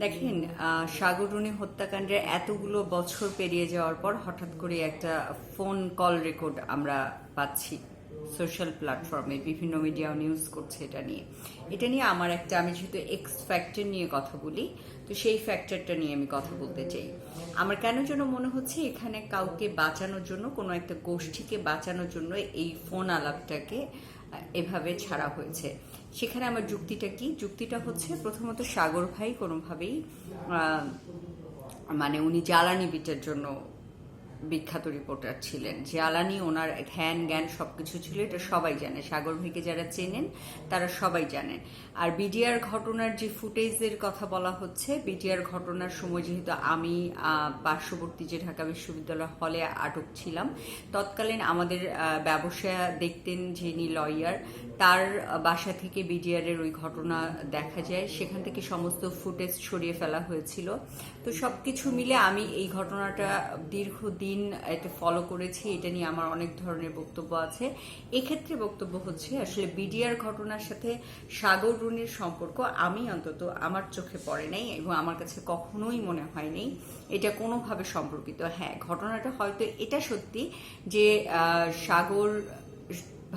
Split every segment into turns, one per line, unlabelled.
দেখেন আহ, সাগররুনি হত্যাকাণ্ডের এতগুলো বছর পেরিয়ে যাওয়ার পর হঠাৎ করে একটা ফোন কল রেকর্ড আমরা পাচ্ছি সোশ্যাল প্ল্যাটফর্মে বিভিন্ন মিডিয়াও নিউজ করছে এটা নিয়ে। এটা নিয়ে আমার একটা আমি যেহেতু এক্স ফ্যাক্টর নিয়ে কথা বলি তো সেই ফ্যাক্টরটা নিয়ে আমি কথা বলতে চাই। আমার কেন যেন মনে হচ্ছে এখানে কাউকে বাঁচানোর জন্য কোনো একটা গোষ্ঠীকে বাঁচানোর জন্য এই ফোন আলাপটাকে এভাবে ছাড়া হয়েছে। সেখানে আমার যুক্তিটা কি? যুক্তিটা হচ্ছে প্রথমত সাগর ভাই কোনোভাবেই মানে উনি জ্বালানি বিটের জন্য বিখ্যাত রিপোর্টার ছিলেন। জ্বালানি ওনার ধ্যান, জ্ঞান সবকিছু ছিল, এটা সবাই জানে। সাগর ভাইকে যারা চেনেন, তারা সবাই জানেন আর বিডিআর ঘটনার যে ফুটেজের কথা বলা হচ্ছে, বিডিআর ঘটনার সময় যেহেতু আমি পার্শ্ববর্তী যে ঢাকা বিশ্ববিদ্যালয় হলে আটক ছিলাম, তৎকালীন আমাদের ব্যবসা দেখতেন যিনি লয়ার, তার বাসা থেকে বিডিআর এর ওই ঘটনা দেখা যায়। সেখান থেকে সমস্ত ফুটেজ ছড়িয়ে ফেলা হয়েছিল। তো সবকিছু মিলে আমি এই ঘটনাটা দীর্ঘদিন এটা ফলো করেছি, এটা নিয়ে আমার অনেক ধরনের বক্তব্য আছে। এক্ষেত্রে বক্তব্য হচ্ছে, আসলে বিডিআর ঘটনার সাথে সাগর রুনির সম্পর্ক আমি অন্তত আমার চোখে পড়ে নাই এবং আমার কাছে কখনোই মনে হয়নি এটা কোনোভাবে সম্পর্কিত। হ্যাঁ ঘটনাটা হয়তো এটা সত্যি যে সাগর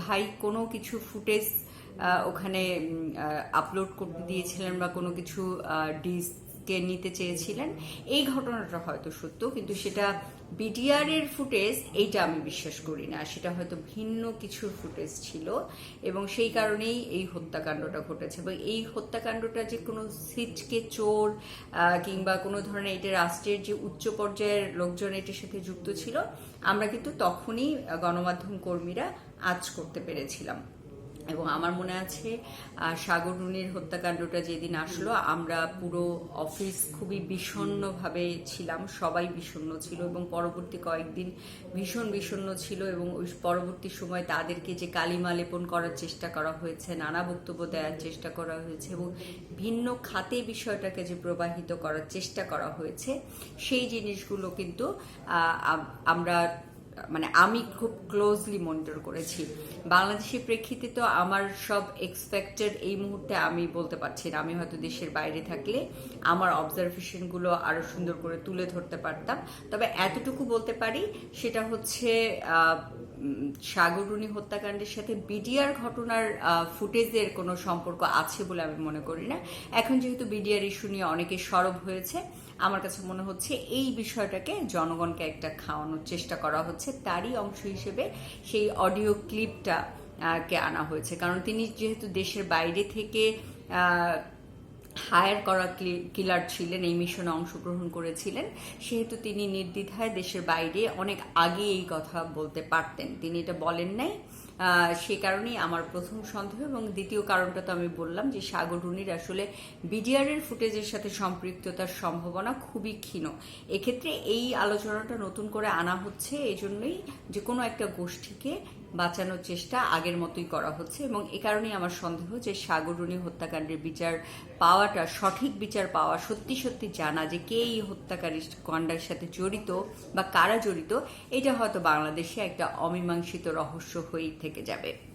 ভাই কোনো কিছু ফুটেজ ওখানে আপলোড করতে দিয়েছিলেন বা কোনো কিছু ডিসকে নিতে চেয়েছিলেন, এই ঘটনাটা হয়তো সত্য, কিন্তু সেটা বিডিআর এর ফুটেজ এইটা আমি বিশ্বাস করি না। সেটা হয়তো ভিন্ন কিছু ফুটেজ ছিল এবং সেই কারণেই এই হত্যাকাণ্ডটা ঘটেছে। এবং এই হত্যাকাণ্ডটা যে কোনো সিটকে চোর কিংবা কোনো ধরনের এটা রাষ্ট্রের যে উচ্চ পর্যায়ের লোকজন এটির সাথে যুক্ত ছিল, আমরা কিন্তু তখনই গণমাধ্যম কর্মীরা আজ করতে পেরেছিলাম। এবং আমার মনে আছে সাগর রুনির হত্যাকাণ্ডটা যেদিন আসলো, আমরা পুরো অফিস খুবই বিষণ্ণভাবে ছিলাম, সবাই বিষণ্ণ ছিল এবং পরবর্তী কয়েকদিন ভীষণ বিষণ্ণ ছিল এবং ওই পরবর্তী সময় তাদেরকে যে কালিমা লেপন করার চেষ্টা করা হয়েছে, নানা বক্তব্য দেওয়ার চেষ্টা করা হয়েছে এবং ভিন্ন খাতে বিষয়টাকে যে প্রবাহিত করার চেষ্টা করা হয়েছে, সেই জিনিসগুলো কিন্তু আমরা মানে আমি খুব ক্লোজলি মনিটর করেছি। বাংলাদেশের প্রেক্ষিতে তো আমার সব এক্সপেক্টেড এই মুহূর্তে আমি বলতে পারছি না। আমি হয়তো দেশের বাইরে থাকলে আমার অবজারভেশনগুলো আরও সুন্দর করে তুলে ধরতে পারতাম। তবে এতটুকু বলতে পারি, সেটা হচ্ছে সাগররুনি হত্যাকাণ্ডের সাথে বিডিআর ঘটনার ফুটেজের কোনো সম্পর্ক আছে বলে আমি মনে করি না। এখন যেহেতু বিডিআর ইস্যু নিয়ে অনেকে সরব হয়েছে, আমার কাছে মনে হচ্ছে এই বিষয়টাকে জনগণকে একটা খাওয়ানোর চেষ্টা করা হচ্ছে। তারই অংশ হিসেবে সেই অডিও ক্লিপটা কে আনা হয়েছে। কারণ তিনি যেহেতু দেশের বাইরে থেকে হায়ার করা কিলার ছিলেন, এই মিশনে অংশগ্রহণ করেছিলেন। সেহেতু তিনি নির্দ্বিধায় দেশের বাইরে অনেক আগে এই কথা বলতে পারতেন। তিনি এটা বলেন নাই। সে কারণেই আমার প্রথম সন্দেহ এবং দ্বিতীয় কারণটা তো আমি বললাম যে সাগর রুনির আসলে বিডিআরের ফুটেজের সাথে সম্পৃক্ততার সম্ভাবনা খুবই ক্ষীণ। এক্ষেত্রে এই আলোচনাটা নতুন করে আনা হচ্ছে এই জন্যই যে কোনো একটা গোষ্ঠীকে বাঁচানোর চেষ্টা আগের মতোই করা হচ্ছে এবং এ কারণেই আমার সন্দেহ যে সাগররুনি হত্যাকাণ্ডের বিচার পাওয়াটা, সঠিক বিচার পাওয়া সত্যি সত্যি জানা যে কে এই হত্যাকারী কণ্ডার সাথে জড়িত বা কারা জড়িত, এটা হয়তো বাংলাদেশে একটা অমীমাংসিত রহস্য হয়েই থেকে যাবে।